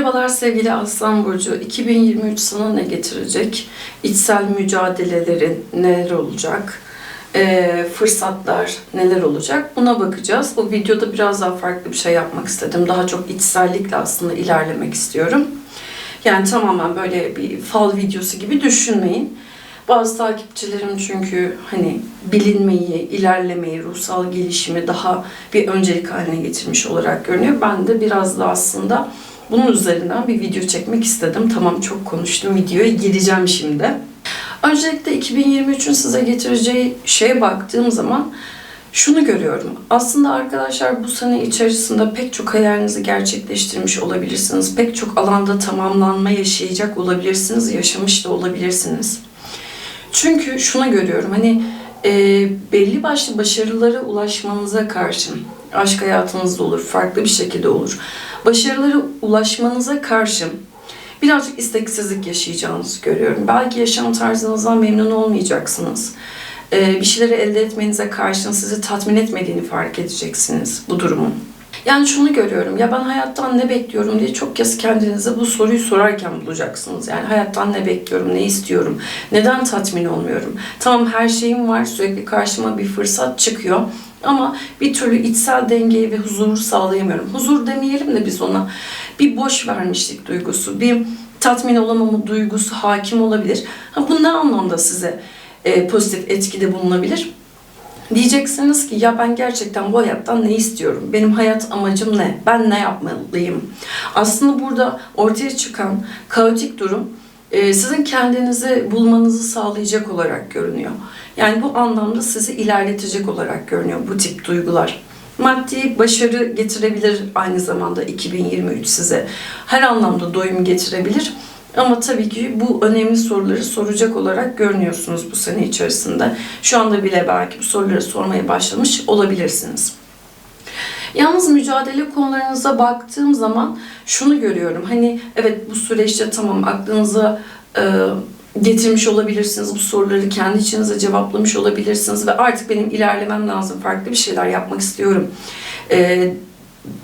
Merhabalar sevgili Aslan Burcu. 2023 sana ne getirecek? İçsel mücadelelerin neler olacak? Ee, fırsatlar neler olacak? Buna bakacağız. Bu videoda biraz daha farklı bir şey yapmak istedim. Daha çok içsellikle aslında ilerlemek istiyorum. Yani tamamen böyle bir fal videosu gibi düşünmeyin. Bazı takipçilerim çünkü hani bilinmeyi, ilerlemeyi, ruhsal gelişimi daha bir öncelik haline getirmiş olarak görünüyor. Ben de biraz da aslında bunun üzerinden bir video çekmek istedim. Tamam çok konuştum. Videoya gireceğim şimdi. Öncelikle 2023'ün size getireceği şeye baktığım zaman şunu görüyorum. Aslında arkadaşlar bu sene içerisinde pek çok hayalinizi gerçekleştirmiş olabilirsiniz. Pek çok alanda tamamlanma yaşayacak olabilirsiniz. Yaşamış da olabilirsiniz. Çünkü şunu görüyorum. Hani e, belli başlı başarılara ulaşmanıza karşın aşk hayatınızda olur, farklı bir şekilde olur. Başarılara ulaşmanıza karşın birazcık isteksizlik yaşayacağınızı görüyorum. Belki yaşam tarzınızdan memnun olmayacaksınız. Ee, bir şeyleri elde etmenize karşın sizi tatmin etmediğini fark edeceksiniz bu durumun. Yani şunu görüyorum, ya ben hayattan ne bekliyorum diye çok kez kendinize bu soruyu sorarken bulacaksınız. Yani hayattan ne bekliyorum, ne istiyorum, neden tatmin olmuyorum? Tamam her şeyim var, sürekli karşıma bir fırsat çıkıyor. Ama bir türlü içsel dengeyi ve huzuru sağlayamıyorum. Huzur demeyelim de biz ona bir boş vermişlik duygusu, bir tatmin olamama duygusu hakim olabilir. Ha, bu ne anlamda size e, pozitif etkide bulunabilir? Diyeceksiniz ki ya ben gerçekten bu hayattan ne istiyorum? Benim hayat amacım ne? Ben ne yapmalıyım? Aslında burada ortaya çıkan kaotik durum sizin kendinizi bulmanızı sağlayacak olarak görünüyor. Yani bu anlamda sizi ilerletecek olarak görünüyor bu tip duygular. Maddi başarı getirebilir aynı zamanda 2023 size. Her anlamda doyum getirebilir. Ama tabii ki bu önemli soruları soracak olarak görünüyorsunuz bu sene içerisinde. Şu anda bile belki bu soruları sormaya başlamış olabilirsiniz. Yalnız mücadele konularınıza baktığım zaman şunu görüyorum. Hani evet bu süreçte tamam aklınıza e, getirmiş olabilirsiniz. Bu soruları kendi içinize cevaplamış olabilirsiniz ve artık benim ilerlemem lazım. Farklı bir şeyler yapmak istiyorum. E,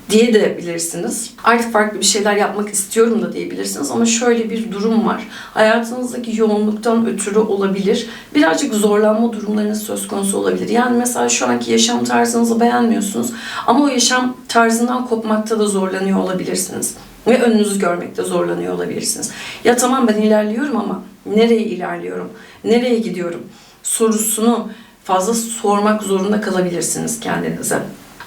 diye de bilirsiniz. Artık farklı bir şeyler yapmak istiyorum da diyebilirsiniz ama şöyle bir durum var. Hayatınızdaki yoğunluktan ötürü olabilir. Birazcık zorlanma durumlarınız söz konusu olabilir. Yani mesela şu anki yaşam tarzınızı beğenmiyorsunuz ama o yaşam tarzından kopmakta da zorlanıyor olabilirsiniz. Ve önünüzü görmekte zorlanıyor olabilirsiniz. Ya tamam ben ilerliyorum ama nereye ilerliyorum? Nereye gidiyorum? Sorusunu fazla sormak zorunda kalabilirsiniz kendinize.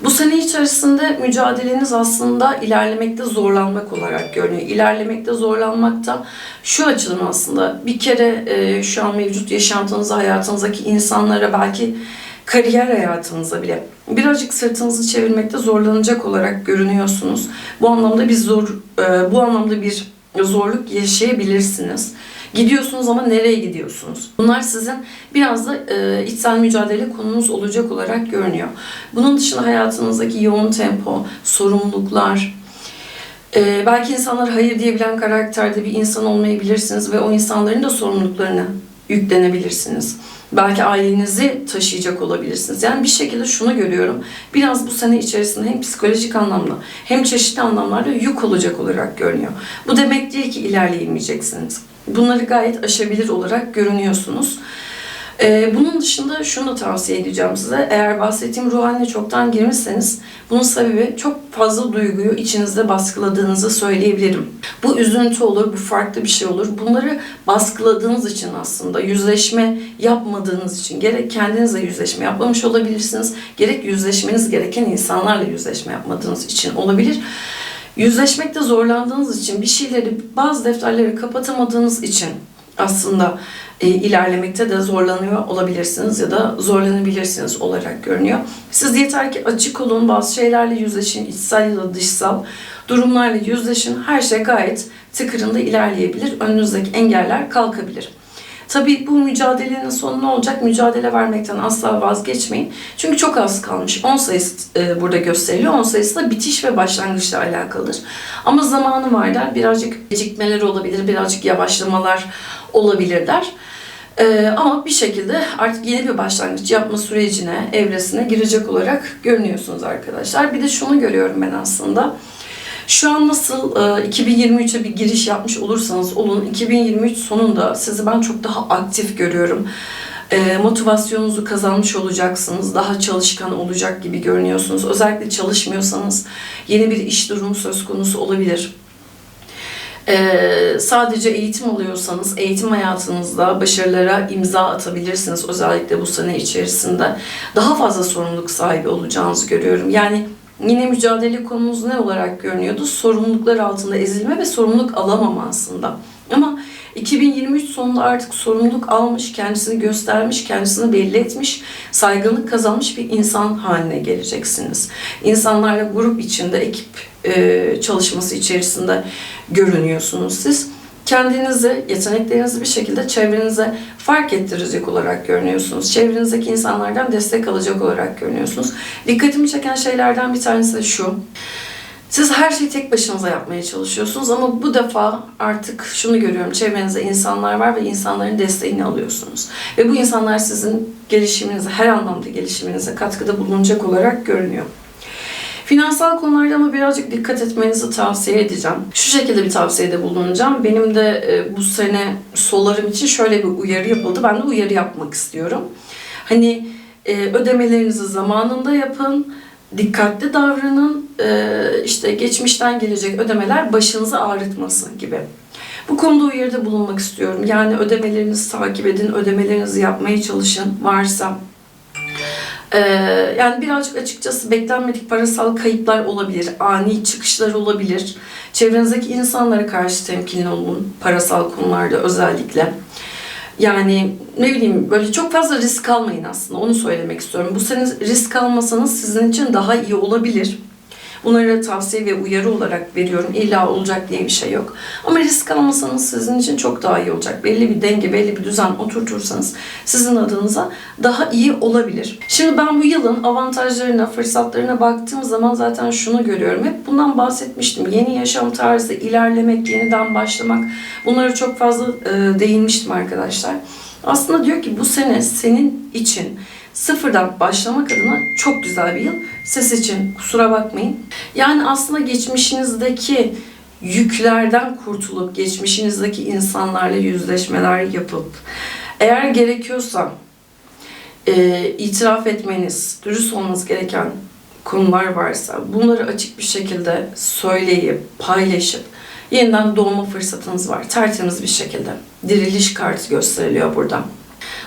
Bu sene içerisinde mücadeleniz aslında ilerlemekte zorlanmak olarak görünüyor. İlerlemekte zorlanmakta şu açıdan aslında bir kere e, şu an mevcut yaşantınıza, hayatınızdaki insanlara belki kariyer hayatınıza bile birazcık sırtınızı çevirmekte zorlanacak olarak görünüyorsunuz. Bu anlamda bir zor, e, bu anlamda bir zorluk yaşayabilirsiniz. Gidiyorsunuz ama nereye gidiyorsunuz? Bunlar sizin biraz da e, içsel mücadele konunuz olacak olarak görünüyor. Bunun dışında hayatınızdaki yoğun tempo, sorumluluklar, e, belki insanlar hayır diyebilen karakterde bir insan olmayabilirsiniz ve o insanların da sorumluluklarını yüklenebilirsiniz. Belki ailenizi taşıyacak olabilirsiniz. Yani bir şekilde şunu görüyorum. Biraz bu sene içerisinde hem psikolojik anlamda hem çeşitli anlamlarda yük olacak olarak görünüyor. Bu demek değil ki ilerleyemeyeceksiniz. Bunları gayet aşabilir olarak görünüyorsunuz. Ee, bunun dışında şunu da tavsiye edeceğim size. Eğer bahsettiğim ruh haline çoktan girmişseniz bunun sebebi çok fazla duyguyu içinizde baskıladığınızı söyleyebilirim. Bu üzüntü olur, bu farklı bir şey olur. Bunları baskıladığınız için aslında yüzleşme yapmadığınız için gerek kendinizle yüzleşme yapmamış olabilirsiniz, gerek yüzleşmeniz gereken insanlarla yüzleşme yapmadığınız için olabilir. Yüzleşmekte zorlandığınız için bir şeyleri, bazı defterleri kapatamadığınız için aslında e, ilerlemekte de zorlanıyor olabilirsiniz ya da zorlanabilirsiniz olarak görünüyor. Siz yeter ki açık olun, bazı şeylerle yüzleşin, içsel ya da dışsal durumlarla yüzleşin. Her şey gayet tıkırında ilerleyebilir. Önünüzdeki engeller kalkabilir. Tabii bu mücadelenin sonu ne olacak? Mücadele vermekten asla vazgeçmeyin. Çünkü çok az kalmış. 10 sayısı e, burada gösteriliyor. 10 sayısı da bitiş ve başlangıçla alakalıdır. Ama zamanı var der. Birazcık gecikmeler olabilir, birazcık yavaşlamalar olabilir der. Ee, ama bir şekilde artık yeni bir başlangıç yapma sürecine, evresine girecek olarak görünüyorsunuz arkadaşlar. Bir de şunu görüyorum ben aslında. Şu an nasıl e, 2023'e bir giriş yapmış olursanız olun 2023 sonunda sizi ben çok daha aktif görüyorum. E, motivasyonunuzu kazanmış olacaksınız. Daha çalışkan olacak gibi görünüyorsunuz. Özellikle çalışmıyorsanız yeni bir iş durumu söz konusu olabilir. Ee, sadece eğitim alıyorsanız eğitim hayatınızda başarılara imza atabilirsiniz özellikle bu sene içerisinde. Daha fazla sorumluluk sahibi olacağınızı görüyorum. Yani yine mücadele konumuz ne olarak görünüyordu? Sorumluluklar altında ezilme ve sorumluluk alamama aslında. Ama 2023 sonunda artık sorumluluk almış, kendisini göstermiş, kendisini belli etmiş, saygınlık kazanmış bir insan haline geleceksiniz. İnsanlarla grup içinde, ekip e, çalışması içerisinde görünüyorsunuz siz. Kendinizi, yeteneklerinizi bir şekilde çevrenize fark ettirecek olarak görünüyorsunuz. Çevrenizdeki insanlardan destek alacak olarak görünüyorsunuz. Dikkatimi çeken şeylerden bir tanesi de şu. Siz her şeyi tek başınıza yapmaya çalışıyorsunuz ama bu defa artık şunu görüyorum. Çevrenizde insanlar var ve insanların desteğini alıyorsunuz. Ve bu insanlar sizin gelişiminize, her anlamda gelişiminize katkıda bulunacak olarak görünüyor. Finansal konularda ama birazcık dikkat etmenizi tavsiye edeceğim. Şu şekilde bir tavsiyede bulunacağım. Benim de e, bu sene solarım için şöyle bir uyarı yapıldı. Ben de uyarı yapmak istiyorum. Hani e, ödemelerinizi zamanında yapın dikkatli davranın, e, işte geçmişten gelecek ödemeler başınızı ağrıtmasın gibi. Bu konuda uyarıda bulunmak istiyorum. Yani ödemelerinizi takip edin, ödemelerinizi yapmaya çalışın varsa. E, yani birazcık açıkçası beklenmedik parasal kayıplar olabilir, ani çıkışlar olabilir. Çevrenizdeki insanlara karşı temkinli olun parasal konularda özellikle. Yani ne bileyim böyle çok fazla risk almayın aslında onu söylemek istiyorum. Bu sene risk almasanız sizin için daha iyi olabilir. Bunları tavsiye ve uyarı olarak veriyorum. İlla olacak diye bir şey yok. Ama risk almasanız sizin için çok daha iyi olacak. Belli bir denge, belli bir düzen oturtursanız sizin adınıza daha iyi olabilir. Şimdi ben bu yılın avantajlarına, fırsatlarına baktığım zaman zaten şunu görüyorum. Hep bundan bahsetmiştim. Yeni yaşam tarzı, ilerlemek, yeniden başlamak. Bunları çok fazla e, değinmiştim arkadaşlar. Aslında diyor ki bu sene senin için sıfırdan başlamak adına çok güzel bir yıl. Ses için kusura bakmayın. Yani aslında geçmişinizdeki yüklerden kurtulup geçmişinizdeki insanlarla yüzleşmeler yapıp eğer gerekiyorsa e, itiraf etmeniz, dürüst olmanız gereken konular varsa bunları açık bir şekilde söyleyip, paylaşıp yeniden doğma fırsatınız var. Tertemiz bir şekilde. Diriliş kartı gösteriliyor burada.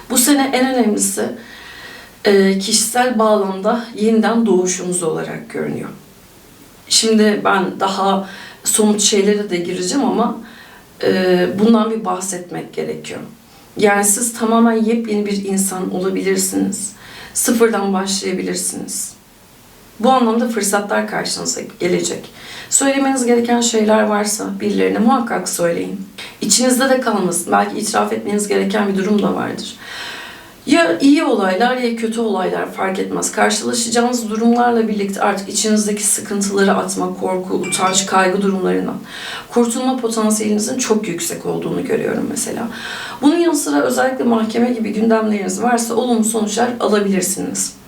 Bu sene en önemlisi e, kişisel bağlamda yeniden doğuşunuz olarak görünüyor. Şimdi ben daha somut şeylere de gireceğim ama e, bundan bir bahsetmek gerekiyor. Yani siz tamamen yepyeni bir insan olabilirsiniz. Sıfırdan başlayabilirsiniz. Bu anlamda fırsatlar karşınıza gelecek. Söylemeniz gereken şeyler varsa birilerine muhakkak söyleyin. İçinizde de kalmasın. Belki itiraf etmeniz gereken bir durum da vardır. Ya iyi olaylar ya kötü olaylar fark etmez. Karşılaşacağınız durumlarla birlikte artık içinizdeki sıkıntıları atma, korku, utanç, kaygı durumlarından kurtulma potansiyelinizin çok yüksek olduğunu görüyorum mesela. Bunun yanı sıra özellikle mahkeme gibi gündemleriniz varsa olumlu sonuçlar alabilirsiniz.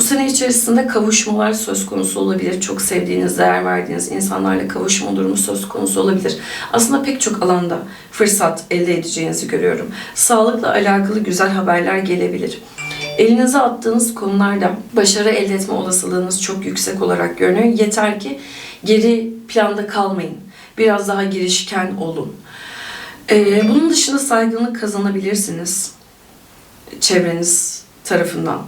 Bu sene içerisinde kavuşmalar söz konusu olabilir. Çok sevdiğiniz, değer verdiğiniz insanlarla kavuşma durumu söz konusu olabilir. Aslında pek çok alanda fırsat elde edeceğinizi görüyorum. Sağlıkla alakalı güzel haberler gelebilir. Elinize attığınız konularda başarı elde etme olasılığınız çok yüksek olarak görünüyor. Yeter ki geri planda kalmayın. Biraz daha girişken olun. Ee, bunun dışında saygınlık kazanabilirsiniz çevreniz tarafından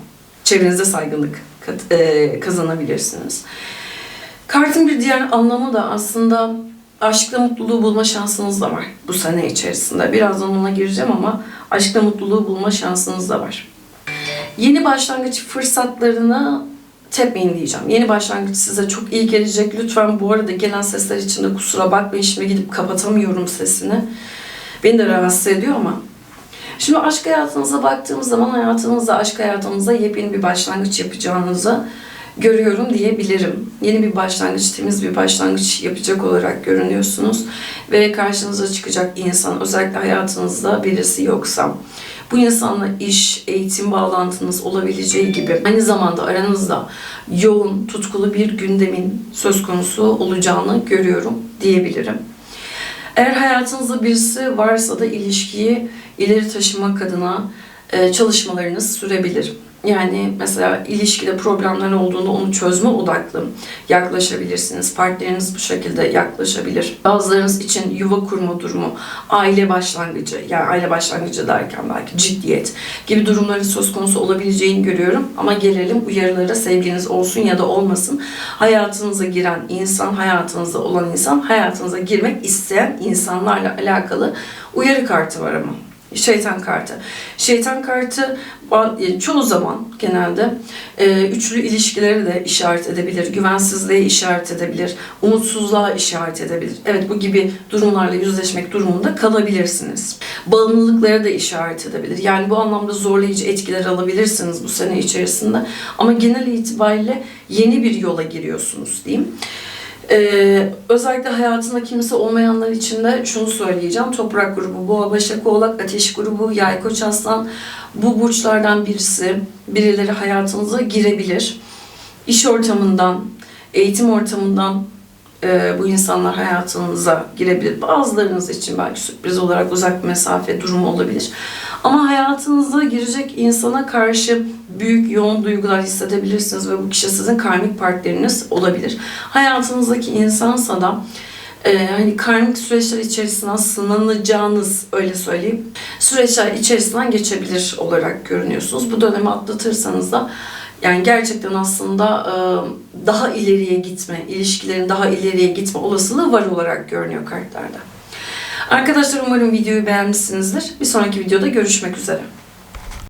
çevrenizde saygınlık e, kazanabilirsiniz. Kartın bir diğer anlamı da aslında aşkla mutluluğu bulma şansınız da var bu sene içerisinde. Birazdan ona gireceğim ama aşkla mutluluğu bulma şansınız da var. Yeni başlangıç fırsatlarını tepmeyin diyeceğim. Yeni başlangıç size çok iyi gelecek. Lütfen bu arada gelen sesler için de kusura bakmayın. Şimdi gidip kapatamıyorum sesini. Beni de rahatsız ediyor ama Şimdi aşk hayatınıza baktığımız zaman hayatınızda, aşk hayatınızda yepyeni bir başlangıç yapacağınızı görüyorum diyebilirim. Yeni bir başlangıç, temiz bir başlangıç yapacak olarak görünüyorsunuz. Ve karşınıza çıkacak insan, özellikle hayatınızda birisi yoksa, Bu insanla iş, eğitim bağlantınız olabileceği gibi aynı zamanda aranızda yoğun, tutkulu bir gündemin söz konusu olacağını görüyorum diyebilirim. Eğer hayatınızda birisi varsa da ilişkiyi ileri taşımak adına e, çalışmalarınız sürebilir. Yani mesela ilişkide problemler olduğunda onu çözme odaklı yaklaşabilirsiniz. Partneriniz bu şekilde yaklaşabilir. Bazılarınız için yuva kurma durumu, aile başlangıcı, yani aile başlangıcı derken belki ciddiyet gibi durumların söz konusu olabileceğini görüyorum. Ama gelelim uyarılara sevginiz olsun ya da olmasın. Hayatınıza giren insan, hayatınızda olan insan, hayatınıza girmek isteyen insanlarla alakalı uyarı kartı var ama. Şeytan kartı. Şeytan kartı ba- çoğu zaman genelde e, üçlü ilişkileri de işaret edebilir, güvensizliğe işaret edebilir, umutsuzluğa işaret edebilir. Evet bu gibi durumlarla yüzleşmek durumunda kalabilirsiniz. Bağımlılıklara da işaret edebilir. Yani bu anlamda zorlayıcı etkiler alabilirsiniz bu sene içerisinde. Ama genel itibariyle yeni bir yola giriyorsunuz diyeyim. Ee, özellikle hayatında kimse olmayanlar için de şunu söyleyeceğim. Toprak grubu, boğa, başak, oğlak, ateş grubu, yay, koç, aslan bu burçlardan birisi, birileri hayatınıza girebilir. İş ortamından, eğitim ortamından e, bu insanlar hayatınıza girebilir. Bazılarınız için belki sürpriz olarak uzak mesafe durumu olabilir. Ama hayatınıza girecek insana karşı büyük yoğun duygular hissedebilirsiniz ve bu kişi sizin karmik partneriniz olabilir. Hayatınızdaki insansa da e, hani karmik süreçler içerisinden sınanacağınız öyle söyleyeyim süreçler içerisinden geçebilir olarak görünüyorsunuz. Bu dönemi atlatırsanız da yani gerçekten aslında e, daha ileriye gitme, ilişkilerin daha ileriye gitme olasılığı var olarak görünüyor kartlarda. Arkadaşlar umarım videoyu beğenmişsinizdir. Bir sonraki videoda görüşmek üzere.